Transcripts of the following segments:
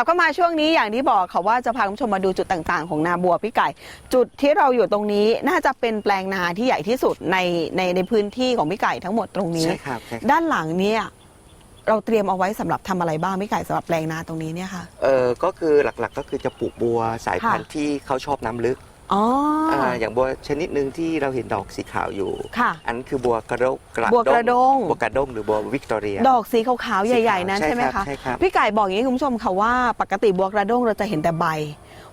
ลับเข้ามาช่วงนี้อย่างที่บอกค่ะว่าจะพาคุณผู้ชมมาดูจุดต่างๆ ของนาบัวพี่ไก่ จุดที่เราอยู่ตรงนี้น่าจะเป็นแปลงนาที่ใหญ่ที่สุดในในในพื้นที่ของพี่ไก่ทั้งหมดตรงนี้ ใช่ครับใช่ครับด้านหลังเนี่ยเราเตรียมเอาไว้สำหรับทำอะไรบ้างพี่ไก่สำหรับแปลงนาตรงนี้เนี่ยค่ะ เออก็คือหลักๆก็คือจะปลูกบัวสายพันธุ์ที่เขาชอบน้ำลึก อ๋ออาอย่างบัวชนิดหนึ่งที่เราเห็นดอกสีขาวอยู่ ค่ะอันนคือบัวกระโดงบัวกระด้ง บัวกระด้งหรือบัววิกตอเรีย ดอกสีขาวๆ ใหญ่ ๆ นั้นใช่ใช่ไหมครัคะบใช่ครับพี่ไก่บอกอย่างนี้คุณผู้ชมค่ะว่าปกติบัวกระด้งเราจะเห็นแต่ใบ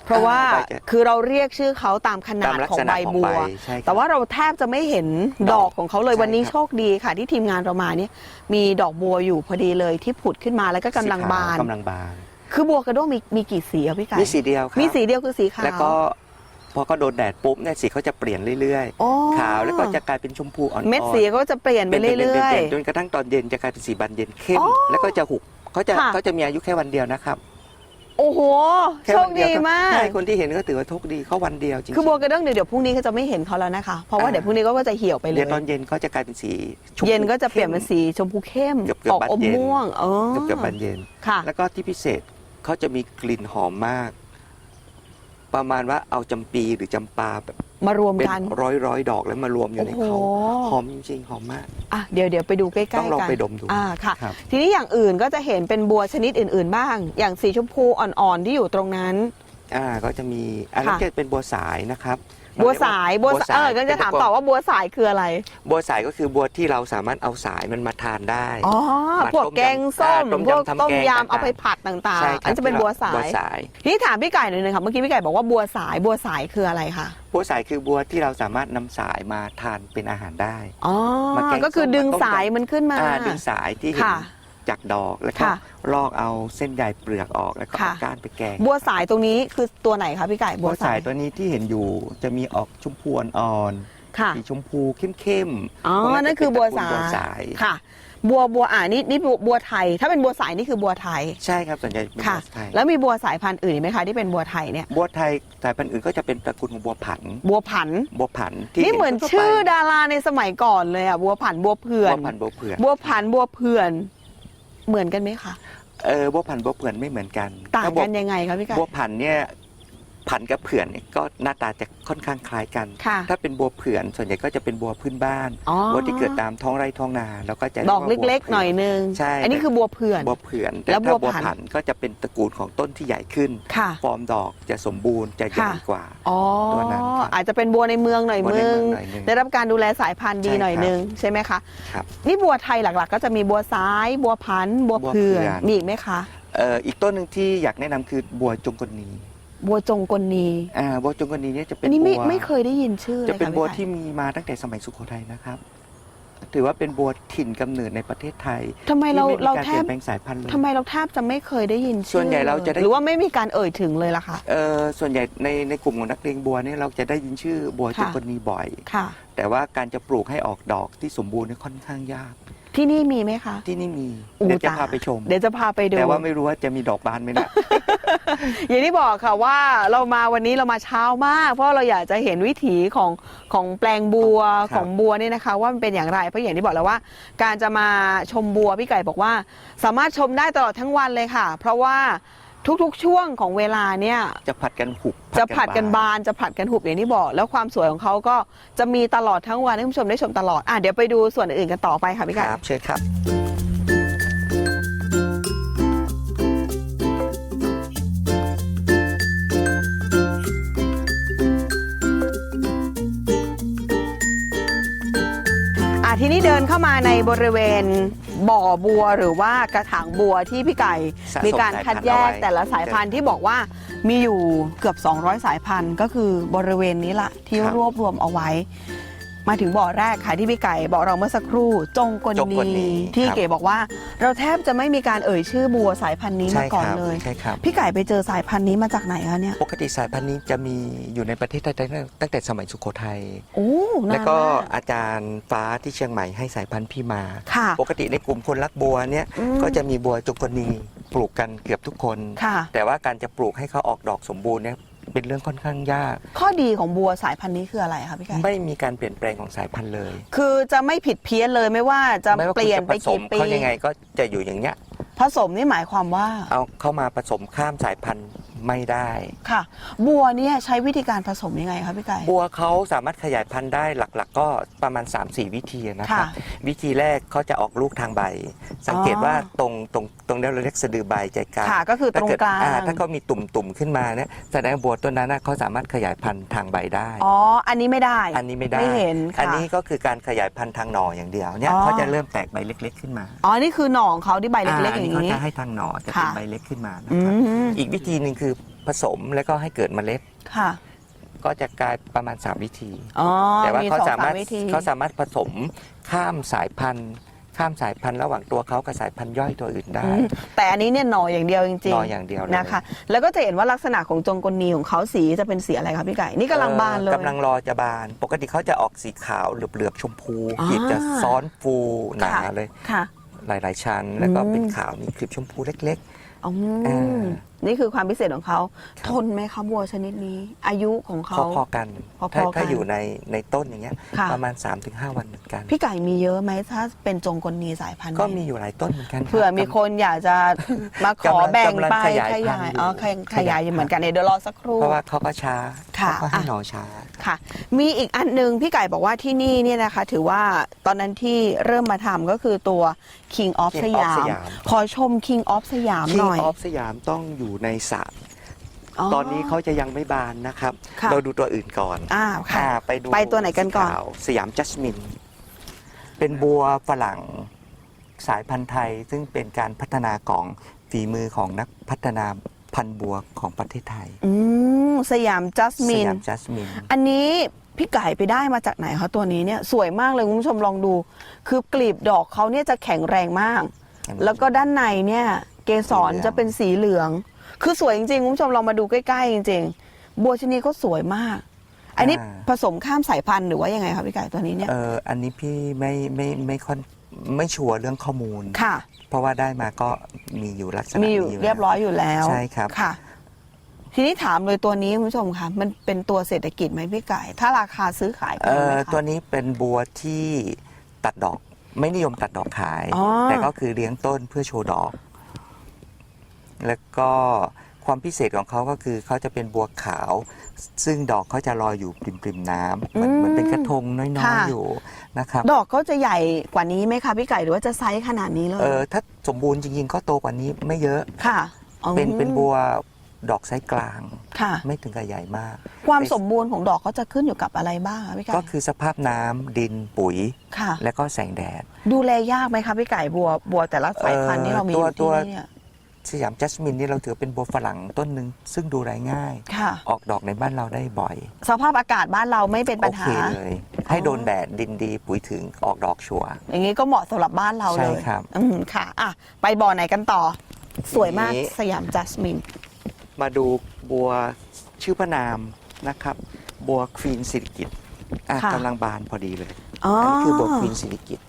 เพราะว่าใบจะคือเราเรียกชื่อเขาตามขนาตาดมลักของษใบณะของบัใบวใช่ครับแต่ว่าเราแทบจะไม่เห็นดดออกกของเขาเลยใช่วันนี้ครับโชคดีค่ะ ที่ทีมงานเรามาเนี่ยมีดอกบัวอยู่พอดีเลยที่ผุดขึ้นมาแล้วก็กำลังสีขวบานกำลังบาน คือบัวกระด้งมีมีกี่สีอะพี่ไก่มีสีเดียวครับ มีสีเดียวคือสีขาว แล้วก็ พอก็โดนแดดปุ๊บเนี่ยสีเขาจะเปลี่ยนเรื่อยอ๋อๆขาวแล้วก็จะกลายเป็นชมพูอ่อนๆเม็ดสีก็จะเปลี่ยนไปเป็นเรื่อยๆจนกระทั่งตอนเย็นจะกลายเป็นสีบานเย็นเข้มอ๋อแล้วก็จะหุบเขาจะค่ะเขาจะมีอายุแค่วันเดียวนะครับๆโอ้โหแค่โชวัคนเดียวดีรับมาก ใช่ คนที่เห็นก็ถือว่าโชคดีเขาวันเดียวจริงๆคือบัวกระด้งเดี๋ยวเดี๋ยวพรุ่งนี้ก็จะไม่เห็นเขาแล้วนะคะ เพราะว่าอ่าเดี๋ยวพรุ่งนี้ก็จะเหี่ยวไปเลเดี๋ยยวตอนเย็นเขาจะกลายเป็นสีชมพูเย็นก็จะเปลี่ยนเป็นสีชมพูเข้มเกือบๆออกอมบานเย็นม่วงเออเกือบเกือบๆบานเย็นค่ะแล้วก็ที่พิเศษเขาจะมีกลิ่นหอมมาก ประมาณว่าเอาจำปีหรือจำปาแบบมารวมเป็นกันร้อยร้อยๆดอกแล้วมารวมอยู่ในเขาโอ้โหหอมจริงๆ หอมมาก อะเดี๋ยวเดี๋ยวไปดูใกล้ๆกันต้องลองไปดมดูอ่าค่ะครับทีนี้อย่างอื่นก็จะเห็นเป็นบัวชนิดอื่น ๆ บ้าง อย่างสีชมพูอ่อนๆที่อยู่ตรงนั้น อ่าก็จะมีอันนั้นค่ะจะเป็นบัวสายนะครับ บัวสายบัวสายเออก็ป็จะนถามต่อว่าบัวสายคืออะไร บัวสายก็คือบัวที่เราสามารถเอาสายมันมาทานได้อ๋อมาพวกต้มยำแกงส้มอ่าต้มพวกยำทำต้มแกงยำต่างๆเอาไปผัดต่างใช่ๆคอันรับนจะเป็นบัวสาบัวยสายทีนี้ถามพี่ไก่หน่อยนึงค่ะเมื่อกี้พี่ไก่บอกว่าบัวสายบัวสายคืออะไรคะบัวสายคือบัวที่เราสามารถนำสายมาทานเป็นอาหารได้อ๋อมาแกงส้มก็คือดึงมาต้มสายมันขึ้นมาอ่าดึงสายที่เห็นค่ะ จากดอกแล้วก็ค่ะลอกเอาเส้นใยเปลือกออกแล้วก็ค่ะเอาก้านไปแกงบัวสายตรงนี้คือตัวไหนคะพี่ไก่บัวสายตัวนี้ที่เห็นอยู่จะมีออกชมพูอ่อนค่ะๆสีชมพูเข้มๆอ๋อ พวกนั่นคือบัวจะเป็สาตระกูลบัวยสาย ค่ะ บัวบัวอ่านี่นี่บัวบัวไทย ถ้าเป็นบัวสายนี่คือบัวไทย ใช่ครับส่วนใหญ่เป็นค่ะบัวไทยแล้วมีบัวสายพันธุ์อื่นอีกไหมคะที่เป็นบัวไทยเนี่ย บัวไทยสายพันธุ์อื่นก็จะเป็นตระกูลของบัวผัน บัวผัน บัวผันที่นี่เหมือนทั่วๆไปชื่อดาราในสมัยก่อนเลยอะ บัวผัน บัวเผื่อบันวผันบัวเผือกบัวผัน บัวเผื่อน เหมือนกันไหมคะ เออบัวผันบัวเผือกไม่เหมือนกันต่างถ้บัวกันยังไงคะพี่ไก่บัวผันเนี่ย ผันกับเผือนเนี่ยก็หน้าตาจะค่อนข้างคล้ายกัน ค่ะถ้าเป็นบัวเผือนส่วนใหญ่ก็จะเป็นบัวพื้นบ้านอ๋อบัวที่เกิดตามท้องไร่ท้องนาแล้วก็จะดอกรียว่าเล็กบัวๆหน่อยผืนึง ใช่ อันนี้คือบัวเผื่อน บัวเผือนแต่แล้วบัถ้าวบัวผัน ผันก็จะเป็นตระกูลของต้นที่ใหญ่ขึ้น ค่ะ ฟอร์มดอกจะสมบูรณ์จะใหญ่ค่ะ กว่า อ๋อ ตัวนั้นครับ อาจจะเป็นบัวในเมืองหน่อยบัวในมึง เมืองหน่อยนึง ได้รับการดูแลสายพันธุ์ดีใช่หน่อยครับนึงใช่ไหมคะ ครับนี่บัวไทยหลักๆ ก็จะมีบัวซ้าย บัวพันธุ์บัวบัวเผื่อนเผื่อน มีอีกไหมคะ เอ่ออีกต้นหนึ่งที่อยากแนะนำคือบัวจงกลนี บัวจงกลนีอ่าบัวจงกลนีเนี่ยจะเป็อันนนี้ไม่บัวไม่เคยได้ยินชื่อเลยจะเป็นค่ะบัวพี่ไก่ที่มีมาตั้งแต่สมัยสุโขทัยนะครับ ถือว่าเป็นบัวถิ่นกำเนิดในประเทศไทยทำไมเราที่ไม่มีเราการแทเปลี่ยบนแปลงสายพันธุ์เลย ทำไมเราแทบจะไม่เคยได้ยินชื่อส่วนใหญ่เราจะได้ หรือว่าไม่มีการเอ่ยถึงเลยล่ะคะเอ่อส่วนใหญ่ในในกลุ่มของนักเรียนบัวเนี่ยเราจะได้ยินชื่อบัวจค่ะงกลนีบ่อย ค่ะ แต่ว่าการจะปลูกให้ออกดอกที่สมบูรณ์เนี่ยค่อนข้างยาก ที่นี่มีไหมคะ ที่นี่มีอู้เดี๋ยวจะตายพาไปชม เดี๋ยวจะพาไปดู แต่ว่าไม่รู้ว่าจะมีดอกบานไหมนะ อย่างที่บอกค่ะว่าเรามาวันนี้เรามาเช้ามาก เพราะเราอยากจะเห็นวิถีของของแปลงบัวครับ ของบัวเนี่ยนะคะ ว่ามันเป็นอย่างไรเพราะอย่างที่บอกแล้วว่า การจะมาชมบัวพี่ไก่บอกว่า สามารถชมได้ตลอดทั้งวันเลยค่ะ เพราะว่า ทุกๆ ช่วงของเวลาเนี่ยจะผัดกันหุบจะผัดกันบานจะผัดกันหุบอย่างที่บอก แล้วความสวยของเขาก็จะมีตลอดทั้งวันให้คุณผู้ชมได้ชมตลอดอะเดี๋ยวไปดูส่วนอื่นกันต่อไปค่ะพี่คไก่รับเชิญครับอะทีนี้เดินเข้ามาในบริเวณ บ่อบัวหรือว่ากระถางบัวที่พี่ไก่ สะสมมีการคัดแยกสายพันธุ์เอาไว้ แต่ละสายพันธุ์ที่บอกว่ามีอยู่เกือบ 200 สายพันธุ์ ก็คือบริเวณนี้ละที่ครับรวบรวมเอาไว้ มาถึงบ่อแรกค่ะที่พี่ไก่บอกเราเมื่อสักครู่จงกลจงกลนีนีที่ครับ เก๋บอกว่า เราแทบจะไม่มีการเอ่ยชื่อบัวสายพันธุ์นี้ใช่มาก่อนครับเลย ใช่ครับ พี่ไก่ไปเจอสายพันธุ์นี้มาจากไหนคะเนี่ยปกติสายพันธุ์นี้จะมีอยู่ในประเทศไทยตั้งแต่ตั้งแต่สมัยสุโขทัย โอ้นานแล้วก็มากอาจารย์ฟ้าที่เชียงใหม่ให้สายพันธุ์พี่มา ค่ะปกติในกลุ่มคนรักบัวเนี่ยอืมก็จะมีบัวจงกลนีปลูกกันเกือบทุกคน ค่ะ แต่ว่าการจะปลูกให้เขาออกดอกสมบูรณ์เนี่ย เป็นเรื่องค่อนข้างยาก ข้อดีของบัวสายพันธุ์นี้คืออะไรคะพี่ไก่ไม่มีการเปลี่ยนแปลงของสายพันธุ์เลยคือจะไม่ผิดเพี้ยนเลยไม่ว่าจะไม่ว่าเปลี่ยนคุณไปจะผสกี่มปีเขายังไงก็จะอยู่อย่างเงี้ย ผสมนี่หมายความว่า เอาเข้ามาผสมข้ามสายพันธุ์ ไม่ได้ค่ะ บัวเนี่ยใช้วิธีการผสมยังไงคะพี่ไก่บัวเขาสามารถขยายพันธุ์ได้หลัก ๆ ก็ประมาณ 3-4 วิธีนะครับค่ะวิธีแรกเขาจะออกลูกทางใบ สังเกตอ๋อว่าตรงตรงตรงนี้เราเรียกสะดือใบใจกลางค่ะก็คือตรงถ้เดกลางอ่ถ้าเขามีตุ่มๆขึ้นมาเนี่ยแสดงว่าบัวต้นนั้นน่ะเขาสามารถขยายพันธุ์ทางใบได้อ๋ออันนี้ไม่ได้ อันนี้ไม่ได้ไม่เห็นค่ะอันนี้ก็คือการขยายพันธุ์ทางหน่ออย่างเดียวเนี่ยอ๋อเขาจะเริ่มแตกใบเล็ก ๆ ขึ้นมาอ๋อนี่คือหน่อของเขาที่ใบเล็กๆอัอย่างเขานี้จะให้ทางหน่อจะเป็นค่ะใบเล็กขึ้นมานะอืครับมอีกวิธีหนึ่งคือ ผสมแล้วก็ให้เกิดเมล็ด ค่ะ ก็จะกลายประมาณ 3 วิธี อ๋อแต่ว่ามีเขาสองสามารถวิธีเขาสามารถผสมข้ามสายพันธุ์ ข้ามสายพันธุ์ระหว่างตัวเขากับสายพันธุ์ย่อยตัวอื่นได้อืมแต่อันนี้เนี่ยหน่ออย่างเดียวจริงหน่ออย่างเดียวเลยนะคะ แล้วก็จะเห็นว่าลักษณะของจงกลนีของเขาสีจะเป็นสีอะไรคะพี่ไก่ นี่กำลังบานเลย กำลังรอจะบาน ปกติเขาจะออกสีขาวเหลือบๆชมพูอ่ากีบจะซ้อนฟูหนาค่ะเลย ค่ะ หลาย ๆ ชั้น แล้วก็อืมเป็นขาวมีคลิปชมพูเล็ก อือ่มานี่คือความพิเศษของเขา ทนไหมคะบัวชนิดนี้ อายุของๆเขา พอๆกันพอๆถ้ากันถ้าอยู่ในในต้นอย่างเงี้ยค่ะ ประมาณ 3-5 วันเหมือนกัน พี่ไก่มีเยอะไหมถ้าเป็นจงกลนีสายพันธุ์ก็นี้มีอยู่หลายต้นเหมือนกันรับ เผื่อมีคนอยากจะมาขอกำลังแบ่งกำลังไปขยายพันธุ์อยู่อ๋อขยขยายอยู่เหมือนกันเดี๋ยวรอสักครู่ เพราะว่าเขาก็ช้า ค่ะเขาก็ให้อะหนอช้าค่ะ มีอีกอันหนึงพี่ไก่บอกว่าที่นี่เนี่ยนะคะ ถือว่าตอนนั้นที่เริ่มมาทำก็คือตัว King of King ส of ยาม สยาม ขอชม King of สยามห King น่อย of สยามต้องอยู่ในสระตอนนี้เขาจะยังไม่บานนะครับ ค่ะ เราดูตัวอื่นก่อนอ่าค่ะ อ่าไปดูไปตัวไหนกันก่อน สีขาวสยามจัสมิน เป็นบัวฝรั่งสายพันธุ์ไทย ซึ่งเป็นการพัฒนาของฝีมือของนักพัฒนา พันธุ์บัวของประเทศไทยอืมสยามจัสสมินยามจัสมิน อันนี้พี่ไก่ไปได้มาจากไหนคะตัวนี้เนี่ยสวยมากเลยคุณผู้ชมลองดู คือกลีบดอกเขาเนี่ยจะแข็งแรงมาก แล้วก็ด้านในเนี่ย เกสรสีเหลืองจะเป็นสีเหลือง คือสวยจริงๆคุณผู้ชมลองมาดูใกล้ๆจริงๆ บัวชนิดก็สวยมาก อันนี้ผสมข้ามสายพันธุ์หรือว่ายังไงคะพี่ไก่ตัวนี้เนี่ยเอออันนี้พี่ไม่ไม่ไม่ค่อนไม่ชัวร์เรื่องข้อมูล ค่ะ เพราะว่าได้มาก็มีอยู่ลักษณะมีอยู่นี้เรียบร้อยอยู่แล้วใช่ครับค่ะ ทีนี้ถามเลยตัวนี้คุณผู้ชมคะมันเป็นตัวเศรษฐกิจไหมพี่ไก่ ถ้าราคาซื้อขายเอเป็นไหมอคะ ตัวนี้เป็นบัวที่ตัดดอกไม่นิยมตัดดอกขาย อ๋อ แต่ก็คือเลี้ยงต้นเพื่อโชว์ดอก แล้วก็ ความพิเศษของเขาก็คือเขาจะเป็นบัวขาว ซึ่งดอกเขาจะลอยอยู่ปริมๆน้ำเหมือนเหมือนเป็นกระทงน้อยค่ะ ๆอยู่นะครับดอกก็จะใหญ่กว่านี้ไหมคะพี่ไก่หรือว่าจะไซส์ขนาดนี้เลยเออถ้าสมบูรณ์จริงๆก็โตกว่านี้ไม่เยอะ ค่ะอ๋อเป็นเป็นบัวดอกไซส์กลาง ค่ะ ไม่ถึงกับใหญ่มาก ความสมบูรณ์ของดอกเขาจะขึ้นอยู่กับอะไรบ้างคะพี่ไก่ก็คือสภาพน้ำดินปุ๋ย ค่ะ และก็แสงแดด ดูแลยากไหมคะพี่ไก่บัวบัวแต่ละสายพันธุ์ที่เรามีอตัวยู่ตัที่วนี่เนี่ย สยามจัสมินนี่เราถือเป็นบัวฝรั่งต้นหนึ่งซึ่งดูแลง่าย ค่ะ ออกดอกในบ้านเราได้บ่อย สภาพอากาศบ้านเราไม่เป็นปัญโอหาเคเลย ให้โดนแดดดินดีปุ๋ยถึงออกดอกชัวร์ อย่างนี้ก็เหมาะสำหรับบ้านเราเลยใช่ครับอืมค่ะอะ ไปบ่อไหนกันต่อ สวยมากทีนี้ สยามจัสมิน มาดูบัวชื่อพระนามนะครับ บัวควีนสิริกิตอะค่ะ กำลังบานพอดีเลย อ๋ออันอนี้คือบัวควีนสิริกิต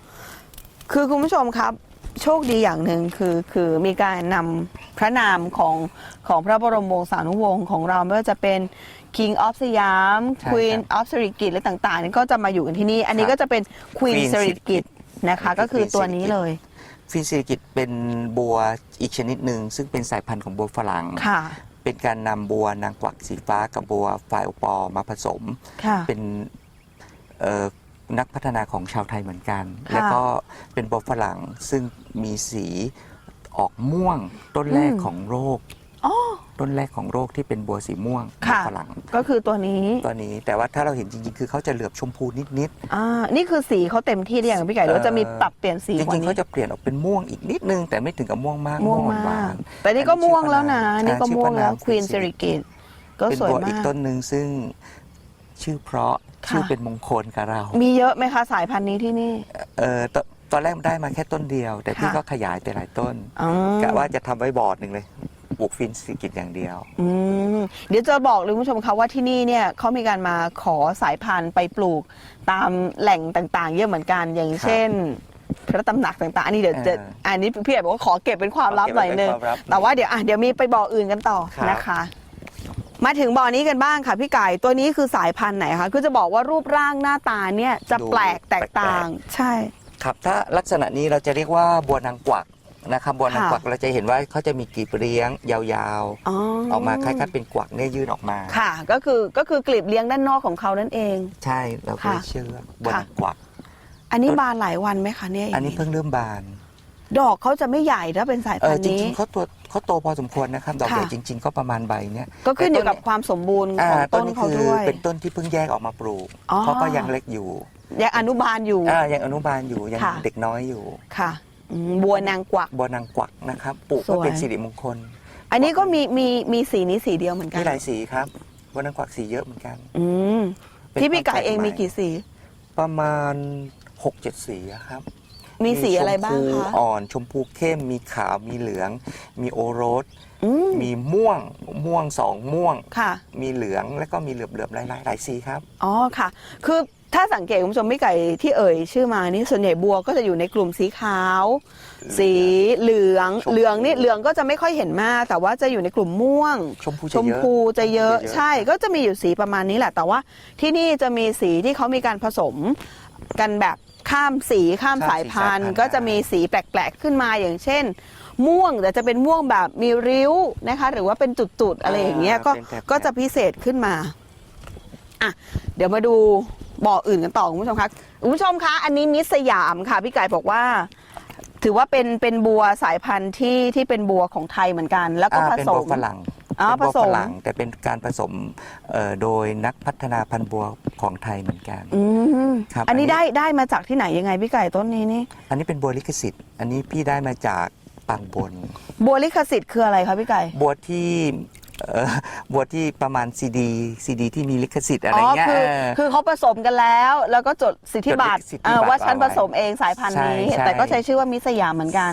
คือคุณผู้ชมครับ โชคดีอย่างหนึ่งคือคือมีการนำพระนามของของพระบรมวงศานุวงศ์ของเราไม่ว่าจะเป็น King of สยาม ใช่ Queen ครับ of สิริกิตและต่างๆนี่ก็จะมาอยู่กันที่นี่ อันนี้ครับก็จะเป็น Queen Queen สิริกิตนะคะอันนี้คือก็คือตัวนี้ Queen สิริกิติ์เลยควีนสิริกิตเป็นบัวอีกชนิดหนึ่งซึ่งเป็นสายพันธุ์ของบัวฝรั่ง ค่ะ เป็นการนำบัวนางกวักสีฟ้ากับบัวไฟโอปอมาผสม ค่ะ เป็นเอ่อ นักพัฒนาของชาวไทยเหมือนกันค่ะแล้วก็เป็นบัวฝรั่งซึ่งมีสีออกม่วงต้นแรกอืมของโรคอ๋อต้นแรกของโรคที่เป็นบัวสีม่วงค่ะบัวฝรั่งก็คือตัวนี้ตัวนี้แต่ว่าถ้าเราเห็นจริงๆ คือเขาจะเหลือบชมพูนิดอ่านี่คือสีเขาเต็มที่หรือยังพี่ไก่หรือว่าจะมีปรับเปลี่ยนสีๆจกว่าริงๆนี้เขาจะเปลี่ยนออกเป็นม่วงอีกนิดนึง แต่ไม่ถึงกับม่วงมากม่วงหมาวากนแต่นี่ก็ม่วงแล้วนะอันนี้นี่ก็ชื่อม่วงแล้วพระนามควีน Queen สิริกิตก็เป็นสวยบัวมาอีกกต้นหนึ่งซึ่งชื่อเพราะ ค่ะ ชื่อเป็นมงคลกับเรามีเยอะไหมคะสายพันธุ์นี้ที่นี่ เออตตอนแรกได้มาแค่ต้นเดียว แต่พี่ค่ะ ก็ขยายไปหลายต้นอ๋อกะว่าจะทำไว้บอร์ดหนึ่งเลยปลูกฟินสิกิจอย่างเดียว อืมเดี๋ยวจะบอกเลยคุณผู้ชมคะว่าที่นี่เนี่ยเขามีการมาขอสายพันธุ์ไปปลูกตามแหล่งต่างๆ เยอะเหมือนกันอย่างเช่น พระตำหนักต่างๆ อันนี้เดี๋ยวจะเอออันนี้พี่ใหญ่บอกว่าขอเก็บเป็นความลับหน่อยนึงขอเก็บไว้เป็นความลับแต่ว่าเดี๋ยวอะเดี๋ยวมีไปบ่ออื่นกันต่อครับ นะคะ มาถึงบ่อนี้กันบ้างค่ะพี่ไก่ตัวนี้คือสายพันธุ์ไหนคะคือจะบอกว่ารูปร่างหน้าตาเนี่ยจะแปลกแตกต่างใช่ ครับถ้าลักษณะนี้เราจะเรียกว่าบัวนางกวักนะครับบัวนางค่ะกวักเราจะเห็นว่าเขาจะมีกลีบเลี้ยงยาวอ๋อๆ ออกมาคล้ายๆเป็นกวักเนี่ยยื่นออกมา ค่ะ ก็คือก็คือกลีบเลี้ยงด้านนอกของเขานั่นเอง ใช่เราก็เลยค่ะเชื่อบัวนางกวัก อันนี้ต้นบานหลายวันไหมคะเนี่ยอันนี้เพิ่งเริ่มบาน ดอกเขาจะไม่ใหญ่ถ้าเป็นสายเอพัอนธุ์จนี้ ริงๆเขาตัวเขาโตพอสมควรนะครับ ดอกค่ะ ใหญ่จริง ๆ ก็ประมาณใบเนี่ยก็ขึ้นอยู่กับแต่ต้นความสมบูรณ์อ่าของต้ต้นนนี้เขาคือด้วย เป็นต้นที่เพิ่งแยกออกมาปลูกอ๋อ เพราะก็ยังเล็กอยู่ยังอนุบาลอยู่ อ่ายังอนุบาลอยู่ยังค่ะ เด็กน้อยอยู่ค่ะอืมบัวนางกวัก บัวนางกวักนะครับปลูกเพื่อสวยเป็นสิริมงคลอันนี้ก็มีมีมีสีนี้สีเดียวเหมือนกัมีนหลายสีครับบัวนางกวักสีเยอะเหมือนกันอืมเป็นที่พี่ไก่ความแปลกเองมีใหกี่สี ประมาณ6กเจ็ดสีอะครับ มีสีอะไรบ้างชมพูคะ อ่อนชมพูเข้มมีขาวมีเหลือง มีโอโรส อืมมีม่วงม่วงสองม่วง ค่ะ มีเหลืองแล้วก็มีเหลือบเหลือบๆลายๆหลายสีครับ อ๋อค่ะ คือถ้าสังเกตคุณผู้ชมพี่ไก่ที่เอ่ยชื่อมานี่ส่วนใหญ่บัวก็จะอยู่ในกลุ่มสีขาว สีเหลือง ชมพู เหลืองนี่เหลืองก็จะไม่ค่อยเห็นมาก แต่ว่าจะอยู่ในกลุ่มม่วง ชมพูชจะมเยอะ พูจะเยอะชมพูใช่ก็จะมีอยู่สีประมาณนี้แหละ แต่ว่าที่นี่จะมีสีที่เขามีการผสมกันแบบ ข้ามสีข้ามสายพันธุ์ ก็จะมีสีแปลกๆขึ้นมาอย่างเช่น ม่วงแต่จะเป็นม่วงแบบมีริ้วนะคะ หรือว่าเป็นจุดๆอะไรอย่างเงี้ยก็เป็นแปลกๆก็จะพิเศษขึ้นมาอะเดี๋ยวมาดูบ่ออื่นกันต่อคุณผู้ชมคะคุณผู้ชมคะอันนี้มิสสยามค่ะพี่ไก่บอกว่า ถือว่าเป็นเป็นบัวสายพันธุ์ที่ที่เป็นบัวของไทยเหมือนกัน แล้วก็อ่าผเป็นสบัวมฝรั่ง อ๋อเป็นบัวผสม ฝรั่งแต่เป็นการผสมเอ่อโดยนักพัฒนาพันธุ์บัวของไทยเหมือนกัน อืมครับอันนี้อันนี้ ได้ได้มาจากที่ไหนยังไงพี่ไก่ต้นนี้นี่อันนี้เป็นบัวลิขสิทธิ์ อันนี้พี่ได้มาจากปางบน บัวลิขสิทธิ์คืออะไรคะพี่ไก่ บัวที่เอ่อบัวที่ประมาณซีดีซีดีที่มีลิขสิทธิ์อะไรเงี้ยคือเออ คือเขาผสมกันแล้ว แล้วก็จดสิทธิบัตรจดสิทธิบัตรเออว่าฉันเอาไว้ผสมเองสายพันธุ์นี้ ใช่ใช่ แต่ก็ใช้ชื่อว่ามิสยามเหมือนกัน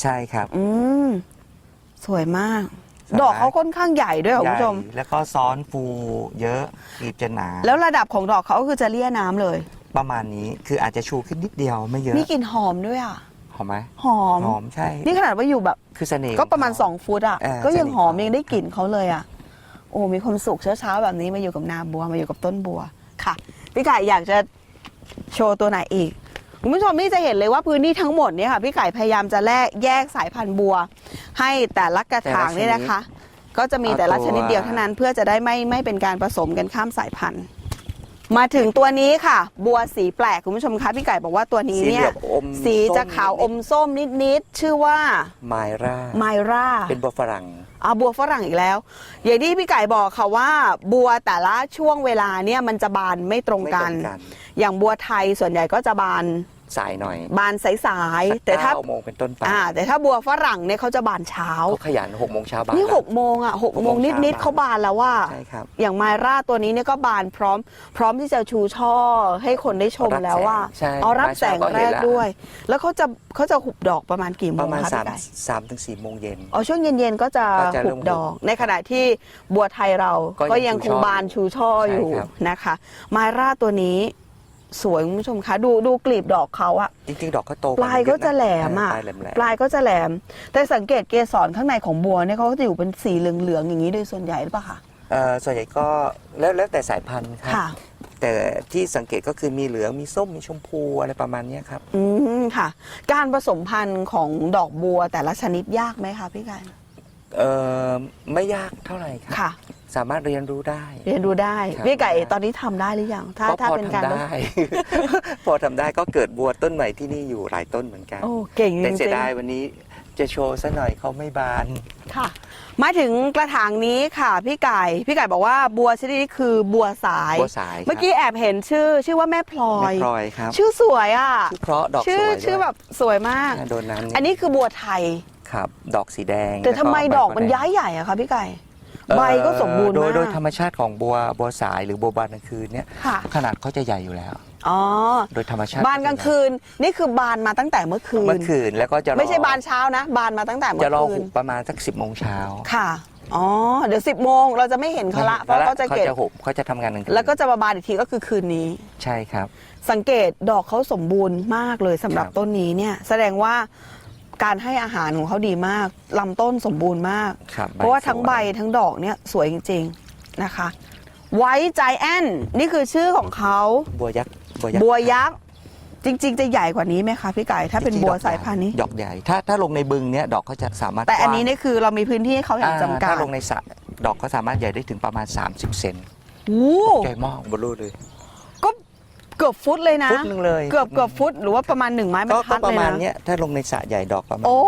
ใช่ครับ อืม สวยมากสวย ดอกเขาค่อนข้างใหญ่ด้วยค่ะคุณผู้ชม ใหญ่แล้วก็ซ้อนฟูเยอะกลีบจะหนาแล้วระดับของดอกเขาก็คือจะเลี่ยน้ำเลย ประมาณนี้คืออาจจะชูขึ้นนิดเดียวไม่เยอะมีกลิ่นหอมด้วยอะ หอมไหมหอม หอมใช่นี่ขนาดว่าอยู่แบบ คือเสน่ห์ก็ประมาณขงเข2ฟุตอะ เออก็ยังหอมสนิทยังได้กลิ่นเขาเลยอะ โอ้มีความสุขเช้าๆแบบนี้มาอยู่กับนาบัวมาอยู่กับต้นบัวค่ะ พี่ไก่อยากจะโชว์ตัวไหนอีก คุณผู้ชมนี่จะเห็นเลยว่าพื้นที่ทั้งหมดเนี่ยค่ะ พี่ไก่พยายามจะแลกแยกสายพันธุ์บัว ให้แต่ละกระถางนี่นะคะ ก็จะมีแต่ละชนิดเดียวเท่านั้นเพื่อจะได้ไม่ไม่เป็นการผสมกันข้ามสายพันธุ์ มาถึงตัวนี้ค่ะ บัวสีแปลกคุณผู้ชมคะพี่ไก่บอกว่าตัวนี้สีเนี่เหยลือบอมสีจะขาวอมส้มนิดๆชื่อว่าไมราไมราเป็นบัวฝรั่งอ่าบัวฝรั่งอีกแล้ว อย่างที่พี่ไก่บอกค่ะว่า บัวแต่ละช่วงเวลาเนี่ยมันจะบานไม่ตรงไม่กัตรนงกัน อย่างบัวไทยส่วนใหญ่ก็จะบาน สายหน่อยบานสายๆแต่ถ้าเก้โมงเป็นต้นไปอ่า แต่ถ้าบัวฝรั่งเนี่ยเขาจะบานเช้า เขาขยันหกโมงเช้าบานนี่แล้วหกโมงอะหกโมงหกโมงนิดๆเช้าเขาบานแล้วว่า ใช่ครับ อย่างไมราตัวนี้เนี่ยก็บานพร้อม พร้อมที่จะชูช่อให้คนได้ชมรับแล้วว่าแสงใช่อ๋อรับมาแสเช้างก็แรเห็นกแล้วด้วย แล้วเขาจะเขาจะหุบดอกประมาณกี่โมปงระมาณคะสามพี่ไก่สามถึงสี่โมงเย็น อ๋อช่วงเย็นๆก็จะก็จะหุเริ่บมดอกหุบในขณะที่บัวไทยเราก็ก็ยัยังงคชูงช่อบานชูช่อใช่อยู่ครับ นะคะไมราตัวนี้ สวยคุณผู้ชมคะดูดูกลีบดอกเขาอะจริงๆ ดอกเขาโตปลายก็จะแหลมอะปลายแหลมปลายก็จะแหลม แต่สังเกตเกสรข้างในของบัวเนี่ยเขาก็จะอยู่เป็นสีเหลืองๆอย่างนี้โดยส่วนใหญ่หรือเปล่าคะๆเอ่อส่วนใหญ่ก็แล้วแล้วแต่สายพันธุ์ครับค่ะแต่ที่สังเกตก็คือมีเหลืองมีส้มมีชมพูอะไรประมาณเนี้ยครับ อืมค่ะ การผสมพันธุ์ของดอกบัวแต่ละชนิดยากไหมคะพี่ไก่เอ่อไม่ยากเท่าไหร่ครับค่ะ สามารถเรียนรู้ได้ เรียนรู้ได้ครับพี่ไก่ได้ ตอนนี้ทำได้หรือยังถ้าก็ถ้าพอเป็นการทำได้ พอทำได้ก็เกิดบัวต้นใหม่ที่นี่อยู่หลายต้นเหมือนกัน โอ้เก่งจแต่ริงเสียๆดายวันนี้จะโชว์ซะหน่อยเขาไม่บานค่ะ มาถึงกระถางนี้ค่ะ พี่ไก่พี่ไก่บอกว่าบัวชนิดนี้คือบัวสาย บัวสายครับเมื่อกี้แอบเห็นชื่อ ชื่อว่าแม่พลอแม่ย พลอยครับชื่อสวยอะ ชื่อเพราะดอกสชื่อวยด้วยชื่อแบบสวยมาก โดนน้ำอันนี้คือบัวไทย ครับ ดอกสีแดงแต่ทำไมล้วดอกมันใบย้ายใหญ่อะคะพี่ไก่เอ่อ ใบก็สมบูรณ์โดยมากโดยธรรมชาติของบัวบัวสายหรือบัวบานกลางคืนเนี่ยค่ะ ขนาดเขาจะใหญ่อยู่แล้ว อ๋อ โดยธรรมชาติบานกลางคืนนี่คือบานมาตั้งแต่เมื่อคืน เมื่อคืนแล้วก็จะรอไม่ใช่บานเช้านะ บานมาตั้งแต่เมื่จะอรอคืหุน บประมาณสักสิบโมงเช้าค่ะ อ๋อ เดี๋ยวสิบโมงเราจะไม่เห็นเขาละเพราะเขาจะเขาเก็บจะหุบเขาจะทำงานกลางคืนแล้วก็จะมาบานอีกทีก็คือคืนนี้ ใช่ครับ สังเกตดอกเขาสมบูรณ์มากเลยสำหรับครับ ต้นนี้เนี่ย แสดงว่า การให้อาหารของเขาดีมากลำต้นสมบูรณ์มาก ครับเพราะว่าทั้งสยใบทั้งดอกเนี่ยสวยจริง ๆนะคะ ไวท์ใจแอนนี่คือชื่อของเขาบัวยักษ์บัวยักษ์บัวยักษ์จริง ๆ จะใหญ่กว่านี้ไหมคะพี่ไก่ถ้าเป็นจริงๆบัวดอกใหญ่สายพันธุ์นี้ ดอกใหญ่ ถ้าถ้าลงในบึงเนี่ยดอกเขาจะสามารถแต่อันนี้กว้างเนี่ยคือเรามีพื้นที่ให้เขาอย่างอ่าจำกัดถ้าลงในสระดอกเขาสามารถใหญ่ได้ถึงประมาณ 30 เซนโอ้ใหญ่มากบลูเลยก็ เกือบฟุตเลยนะ ฟุตหนึงเลย เกือบเกือบฟุตหรือว่าประมาณหนึ่งไม้บรก็รก็ทัดปเลระยมาณนะ เนี้ยถ้าลงในสระใหญ่ดอกประมาณโอ้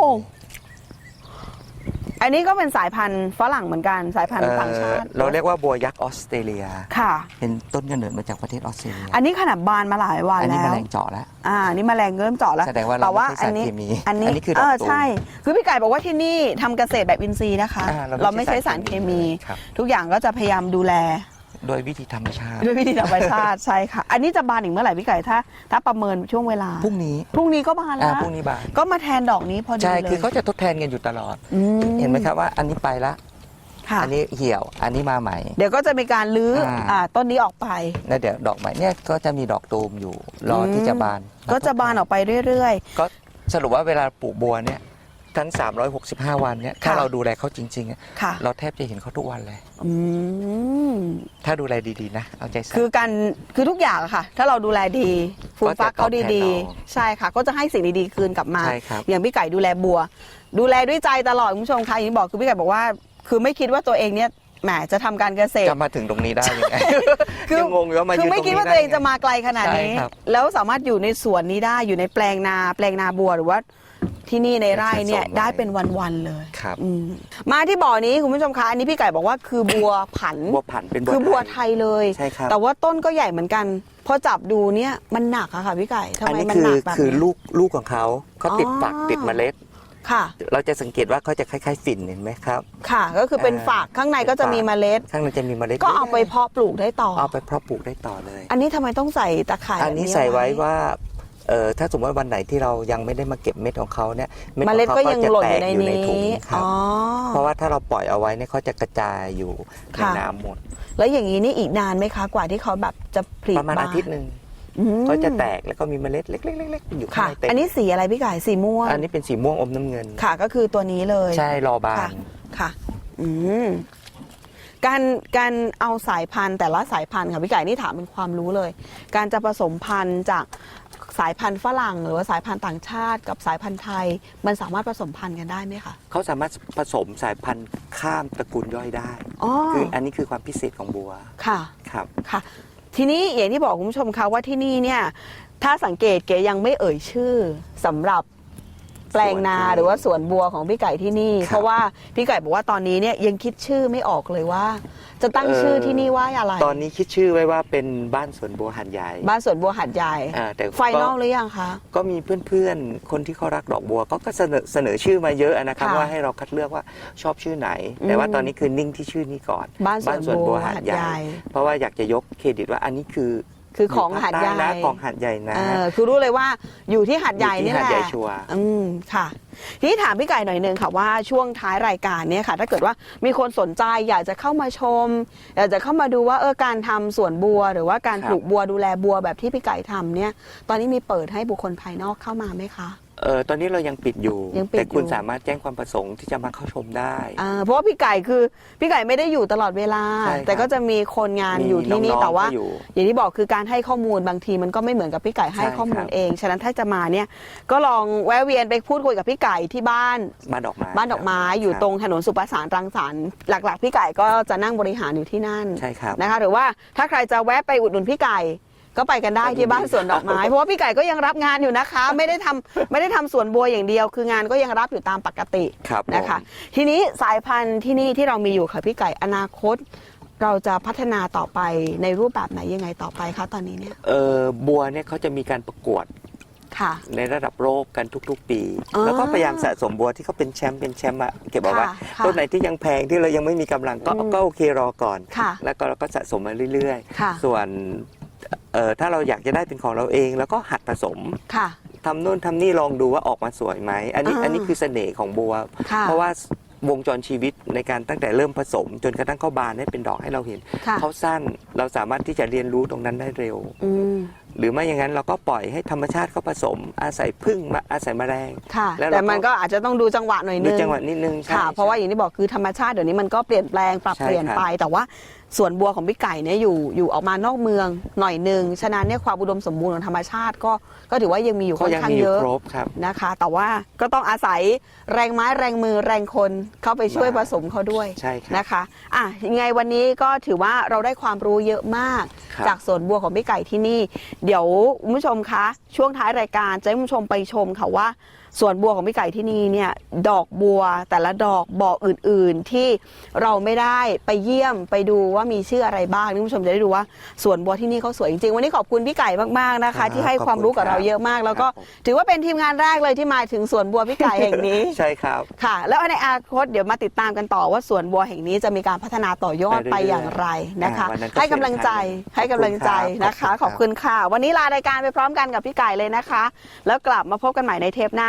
อันนี้ก็เป็นสายพันธุ์ฝรั่งเหมือนกันสายพันธุ์เอ่อต่างชาติเราเรียกว่าบัวยักษ์ออสเตรเลีย ค่ะ เป็นต้นกำเนิดมาจากประเทศออสเตรเลียอันนี้ขนาดบานมาหลายวันอันนี้แล้แมว ลงเจาะแล้ว อ่านี่แมลงเริ่มเจาะแล้วแสดงว่าเราแต่ว่าไม่ใช่อันนี้สารเคมีอันนี้อันนี้คือดอกตูมใช่ คือพี่ไก่บอกว่าที่นี่ทำเกษตรแบบอินทรีย์นะคะ อ่าเราไม่ใช้สารเคมีครับทุกอย่างก็จะพยายามดูแล โดยวิธีธรรมชาติ ด้วยวิธีธรรมชาติใช่ค่ะ อันนี้จะบานอีกเมื่อไหร่พี่ไก่ถ้า ถ้าประเมินช่วงเวลา พรุ่งนี้พรุ่งนี้ก็บานอ่าแล้วพรุ่งนี้บานก็มาแทนดอกนี้พอดีใช่เลยคือเขาจะทดแทนกันอยู่ตลอด อืเห็นไหมครับว่าอันนี้ไปละ ค่ะอันนี้เหี่ยว อันนี้มาใหม่ เดี๋ยวก็จะมีการลื้ออาอ่าต้นนี้ออกไป แล้วเดี๋ยวดอกใหม่เนี่ยก็จะมีดอกตูมอยู่รออม ที่จะบานก็จะบานออกไปเรื่อย ก็สรุปว่าเวลาปลูกบัวเนี่ย ทั้ง 365 วันเนี่ยถ้าค่ะ เราดูแลเขาจริงๆอะๆค่ะเราแทบจะเห็นเขาทุกวันเลย อืมถ้าดูแลดีๆนะ เอาใจใส่ คือการคือทุกอย่างอะค่ะ ถ้าเราดูแลดีฟูมฟักเขาก็จะตอบแทนดีเราๆใช่ค่ะ ก็จะให้สิ่งดีๆคืนกลับมา ใช่ครับ อย่างพี่ไก่ดูแลบัว ดูแลด้วยใจตลอดคุณผู้ชมค่ะอย่างที่บอกคือพี่ไก่บอกว่า คือไม่คิดว่าตัวเองเนี่ยแหมจะทำการเกษตร จะมาถึงตรงนี้ได้ยังไงคือยังงงอยู่ว่ามาคือยืนไม่ตรงคิดนี้ว่าได้ตัวเองยังไงจะมาไกลขนาดนี้ ใช่ครับ แล้วสามารถอยู่ในสวนนี้ได้อยู่ในแปลงนา แปลงนาบัวหรือว่า ที่นี่ในไร่เนี่ยสะสมไว้ ได้เป็นวันๆเลยครับอืมมาที่บ่อนี้คุณผู้ชมคะอันนี้พี่ไก่บอกว่าคือบัวผัน บัวผันเป็นบัวคือบัวไทไทยยเลย ใช่ครับแต่ว่าต้นก็ใหญ่เหมือนกัน พอจับดูเนี่ยมันหนักอะค่ะพี่ไก่ทำอันไมนี้มันคืหอนักแบบคือนี้ ลูกลูกของเขาเขาติดอ๋อฝักติดเมล็ด ค่ะ เราจะสังเกตว่าเขาจะคล้ายๆฝิ่นเห็นไหมครับ ค่ะ ก็คือเป็นเอ่อ ฝากข้างในก็จะมีเมล็ด ข้างในจะมีเมล็ดก็เอาไปเพาะปลูกได้ต่อ เอาไปเพาะปลูกได้ต่อเลย อันนี้ทำไมต้องใส่ตะข่ายอันนี้แบบใส่ไว้ว่า เออถ้าสมมติว่าวันไหนที่เรายังไม่ได้มาเก็บเม็ดของเขาเนี่ยเมของล็ดขาก็ยังจะหล่นแตอยู่กในถุงนี้ครับ อ๋อ เพราะว่าถ้าเราปล่อยเอาไว้เนี่ยเขาจะกระจายอยู่ในค่ะ น้ำหมด แล้วอย่างนี้นี่อีกนานไหมคะกว่าที่เขาแบบจะผลิประมาณบอาทิตย์หนึ่งอืมเขาจะแตกแล้วก็มีเมล็ดเล็กๆๆๆอยู่ข้างค่ะในเต็มอันนี้สีอะไรพี่ไก่สีม่วงอันนี้เป็นสีม่วงอมน้ำเงิน ค่ะก็คือตัวนี้เลย ใช่รอบาค่ะ น ค่ะ อืม การการเอาสายพันธุ์แต่ละสายพันธุ์ค่ะพี่ไก่นี่ถามเป็นความรู้เลย การจะผสมพันธุ์จาก สายพันธุ์ฝรั่ง หรือว่าสายพันธุ์ต่างชาติ กับสายพันธุ์ไทย มันสามารถผสมพันธุ์กันได้ไหมคะ เขาสามารถผสมสายพันธุ์ข้ามตระกูลย่อยได้ อ๋อ คืออันนี้คือความพิเศษของบัวค่ะ ครับ ค่ะ ทีนี้อย่างที่บอกคุณผู้ชมคะว่าที่นี่เนี่ย ถ้าสังเกตเก๋ยังไม่เอ่ยชื่อสำหรับ แปลงนาสวนที่หรือว่าสวนบัวของพี่ไก่ที่นี่ครับเพราะว่าพี่ไก่บอกว่าตอนนี้เนี่ยยังคิดชื่อไม่ออกเลยว่า จะตั้งชื่อที่นี่ว่าอะไร ตอนนี้คิดชื่อไว้ว่าเป็นบ้านสวนบัวหันใหญ่บ้านสวนบัวหัดใหญ่อ่าแต่ไฟนอลก็หรือยังคะก็มีเพื่อนๆคนที่เขารักดอกบัวเขาก็เสนอเสนอชื่อมาเยอะนะครับค่ะว่าให้เราคัดเลือกว่าชอบชื่อไหนอืมแต่ว่าตอนนี้คือนิ่งที่ชื่อนี้ก่อน บ้านสวนบัวหัดใหญ่เพราะว่าอยากจะยกเครดิตว่าอันนี้คือ คือของหัดใหญ่ยู่ภาคใต้นะของหัดใหญ่นะเออคือรู้เลยว่าอยู่ที่หัดใหญ่อยู่ที่นี่แหหาดละใหญ่ชัวร์อืมค่ะทีนี้ถามพี่ไก่หน่อยหนึงค่ะว่าช่วงท้ายรายการเนี่ยค่ะ ถ้าเกิดว่ามีคนสนใจอยากจะเข้ามาชม อยากจะเข้ามาดูว่าเออการทำสวนบัว หรือว่าการปลูกบัวดูแลบัวแบบที่พี่ไก่ทำเนี่ย ตอนนี้มีเปิดให้บุคคลภายนอกเข้ามาไหมคะ เออตอนนี้เรายังปิดอยู่ ยังปิดแต่คุณอยู่สามารถแจ้งความประสงค์ที่จะมาเข้าชมได้ อ่าเพราะว่าพี่ไก่คือพี่ไก่ไม่ได้อยู่ตลอดเวลา ใช่ครับ แต่ก็จะมีคนงานมีอยู่ที่นี่น้องๆแต่ว่าก็อยู่ อย่างที่บอกคือการให้ข้อมูลบางทีมันก็ไม่เหมือนกับพี่ไก่ให้ใช่ข้อมูครัลบเอง ฉะนั้นถ้าจะมาเนี่ยก็ลองแวะเวียนไปพูดคุยกับพี่ไก่ที่บ้าน บ้านดอกไม้บ้านดอกไม้อยู่คบตรงถนนสุประสานรังสรรค์หลักๆ พี่ไก่ก็จะนั่งบริหารอยู่ที่นั่นใช่ครับ นะคะ หรือว่าถ้าใครจะแวะไปอุดหนุนพี่ไก่ ก็ไปกันได้ที่บ้านสวนดอกไม้ เพราะว่าพี่ไก่ก็ยังรับงานอยู่นะคะ ไม่ได้ทำไม่ได้ทำสวนบัวอย่างเดียว คืองานก็ยังรับอยู่ตามปกติครับผม นะคะ ทีนี้สายพันธุ์ที่นี่ที่เรามีอยู่ค่ะพี่ไก่อนาคต เราจะพัฒนาต่อไปในรูปแบบไหนยังไงต่อไปคะตอนนี้เนี่ยเออบัวเนี่ยเขาจะมีการประกวดค่ะ ในระดับโลกกันทุก ๆ ปี อ๋อแล้วก็พยายามสะสมบัวที่เขาเป็นแชมป์เป็นแชมป์อะเก็บเอาไว้ค่ะค่ะต้นไหนที่ยังแพงที่เรายังไม่มีกำลังก็อืมก็โอเครอก่อน ค่ะแล้วก็เราก็สะสมมาเรื่อยค่ะ ๆ ส่วน เอ่อถ้าเราอยากจะได้เป็นของเราเอง แล้วก็หัดผสมค่ะ ทำโน่นทำนี่ลองดูว่าออกมาสวยไหมอันนี้อ่าอันนี้คือเสน่ห์ของบัว ค่ะ เพราะว่าวงจรชีวิตในการตั้งแต่เริ่มผสม จนกระทั่งเข้าบานให้เป็นดอกให้เราเห็นค่ะเขาสั้นเราสามารถที่จะเรียนรู้ตรงนั้นได้เร็ว อืม หรือไม่อย่างนั้นเราก็ปล่อยให้ธรรมชาติเขาผสม อาศัยพึ่งมาอาศัยแมลง ค่ะแล้วเราแต่มันก็อาจจะต้องดูจังหวะหน่อยดูนึงจังหวะนิดนึงใช่ค่ะ เพราะว่าอใช่ ย่างที่บอกคือธรรมชาติเดี๋ยวนี้มันก็เปลี่ยนแปลงปรับใช่เปลี่ยนครับไป แต่ว่าสวนบัวของพี่ไก่เนี่ยอยู่อยู่ออกมานอกเมืองหน่อยหนึ่งฉะนั้นเนี่ยความอุดมสมบูรณ์ของธรรมชาติก็ก็ถือว่ายังมีอยู่ก็ค่อนยังข้างมีอเยยู่อะครบครับ นะคะ แต่ว่าก็ต้องอาศัยแรงไม้แรงมือแรงคนเข้าไปช่วยผมาสมเขาด้วย ใช่ครับ นะคะ อะ ยังไงวันนี้ก็ถือว่าเราได้ความรู้เยอะมาก ครับจากสวนบัวของพี่ไก่ที่นี่เดี๋ยวคุณผู้ชมคะช่วงท้ายรายการจะให้คุณผู้ชมไปชมค่ะว่า สวนบัวของพี่ไก่ที่นี่เนี่ยดอกบัวแต่ละดอกบอกอื่นๆ ที่เราไม่ได้ไปเยี่ยมไปดูว่ามีชื่ออะไรบ้างนี่คุณผู้ชมจะได้ดูว่าสวนบัวที่นี่เขาสวยจริงๆวันนี้ขอบคุณพี่ไก่มากๆนะครัคะบที่ให้ความรู้กับเราเยอะมาก แล้วก็ครับผมถือว่าเป็นทีมงานแรกเลยที่มาถึงสวนบัวพี่ไก่แห่งนี้ใช่ครับค่ะ แล้วในอนาคตเดี๋ยวมาติดตามกันต่อว่าสวนบัวแห่งนี้จะมีการพัฒนาต่อยอดไปไปเรื่อยๆอย่างไรนะคะอ่าวันนั้นก็ให้กำลังใจเชิญให้กำลังใจนะคะขขออบบคุคุณณค่ะ วันนี้ลารายการไปพร้อมกันกับพี่ไก่เลยนะคะ แล้วกลับมาพบกันใหม่ในเทปหน้า